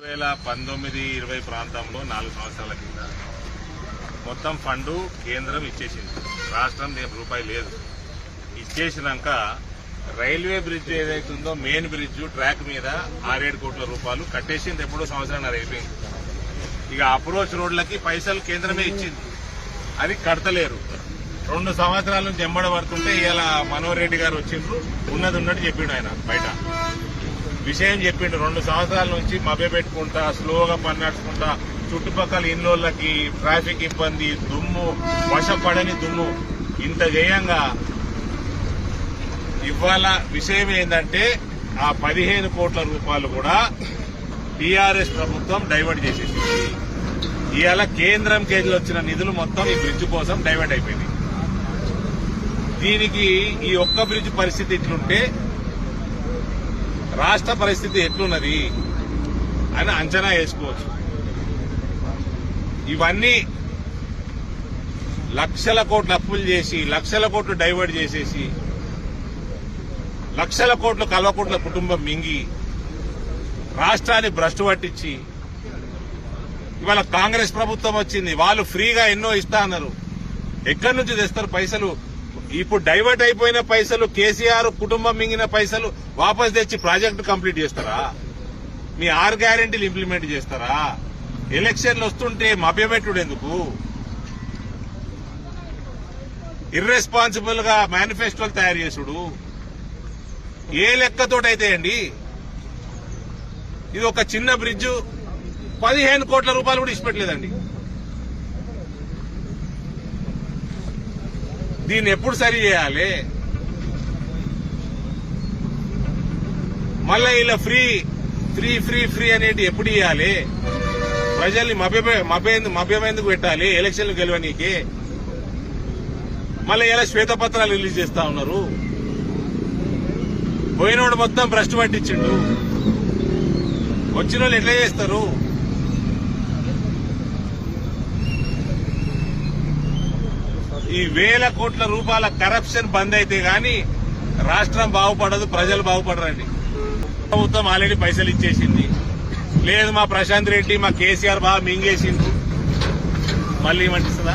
వేల పంతొమ్మిది ఇరవై ప్రాంతంలో నాలుగు సంవత్సరాల కింద మొత్తం ఫండు కేంద్రం ఇచ్చేసింది. రాష్ట్రం నేను రూపాయి లేదు. ఇచ్చేసినాక రైల్వే బ్రిడ్జ్ ఏదైతుందో మెయిన్ బ్రిడ్జ్ ట్రాక్ మీద ఆరేడు కోట్ల రూపాయలు కట్టేసింది ఎప్పుడో సంవత్సరం అయిపోయింది. ఇక అప్రోచ్ రోడ్లకి పైసలు కేంద్రమే ఇచ్చింది. అది కడతలేరు. రెండు సంవత్సరాల నుంచి ఎంబడబడుతుంటే ఇలా మనోహర్ రెడ్డి గారు వచ్చిండ్రు. ఉన్నది ఉన్నట్టు చెప్పిండు ఆయన బయట. విషయం చెప్పిండు రెండు సంవత్సరాల నుంచి మభ్య పెట్టుకుంటా స్లోగా పన్నడుచుకుంటా చుట్టుపక్కల ఇన్నోళ్ళకి ట్రాఫిక్ ఇబ్బంది దుమ్ము వశపడని దుమ్ము. ఇంత చేయంగా ఇవాళ విషయం ఏంటంటే ఆ పదిహేను కోట్ల రూపాయలు కూడా టీఆర్ఎస్ ప్రభుత్వం డైవర్ట్ చేసేసింది. ఇవాళ కేంద్రం కేజీలు వచ్చిన నిధులు మొత్తం ఈ బ్రిడ్జ్ కోసం డైవర్ట్ అయిపోయింది. దీనికి ఈ ఒక్క బ్రిడ్జ్ పరిస్థితి ఇట్లుంటే రాష్ట్ర పరిస్థితి ఎట్లున్నది అని అంచనా వేసుకోవచ్చు. ఇవన్నీ లక్షల కోట్లు అప్పులు చేసి లక్షల కోట్లు డైవర్ట్ చేసేసి లక్షల కోట్లు కల్వకోట్ల కుటుంబం మింగి రాష్ట్రాన్ని భ్రష్టు పట్టించి ఇవాళ కాంగ్రెస్ ప్రభుత్వం వచ్చింది. వాళ్ళు ఫ్రీగా ఎన్నో ఇస్తా అన్నారు. ఎక్కడి నుంచి తెస్తారు పైసలు? ఇప్పుడు డైవర్ట్ అయిపోయిన పైసలు కేసీఆర్ కుటుంబం మింగిన పైసలు వాపస్ తెచ్చి ప్రాజెక్టు కంప్లీట్ చేస్తారా? మీ ఆరు గ్యారెంటీలు ఇంప్లిమెంట్ చేస్తారా? ఎలక్షన్లు వస్తుంటే మభ్యపెట్టుడు ఎందుకు? ఇర్రెస్పాన్సిబుల్గా మేనిఫెస్టోలు తయారు చేసుడు. ఏ లెక్కతోటైతే అండి? ఇది ఒక చిన్న బ్రిడ్జ్. పదిహేను కోట్ల రూపాయలు కూడా ఇచ్చిపెట్టలేదండి. దీన్ని ఎప్పుడు సరి చేయాలి? మళ్ళా ఇలా ఫ్రీ ఫ్రీ ఫ్రీ ఫ్రీ అనేది ఎప్పుడు ఇవ్వాలి ప్రజల్ని మభ్య మభ్య పెట్టాలి? ఎలక్షన్లు గెలవనీకి. మళ్ళీ ఇలా శ్వేతపత్రాలు రిలీజ్ చేస్తా ఉన్నారు. పోయినోడు మొత్తం భ్రష్టు పట్టించిండు. వచ్చిన వాళ్ళు ఎట్లా చేస్తారు? ఈ వేల కోట్ల రూపాయల కరప్షన్ బంద్ అయితే గాని రాష్ట్రం బాగుపడదు ప్రజలు బాగుపడరండి. ప్రభుత్వం ఆల్రెడీ పైసలు ఇచ్చేసింది. లేదు మా ప్రశాంత్ రెడ్డి మా కేసీఆర్ బాగా మింగేసింది మళ్ళీ ఏమంటుందా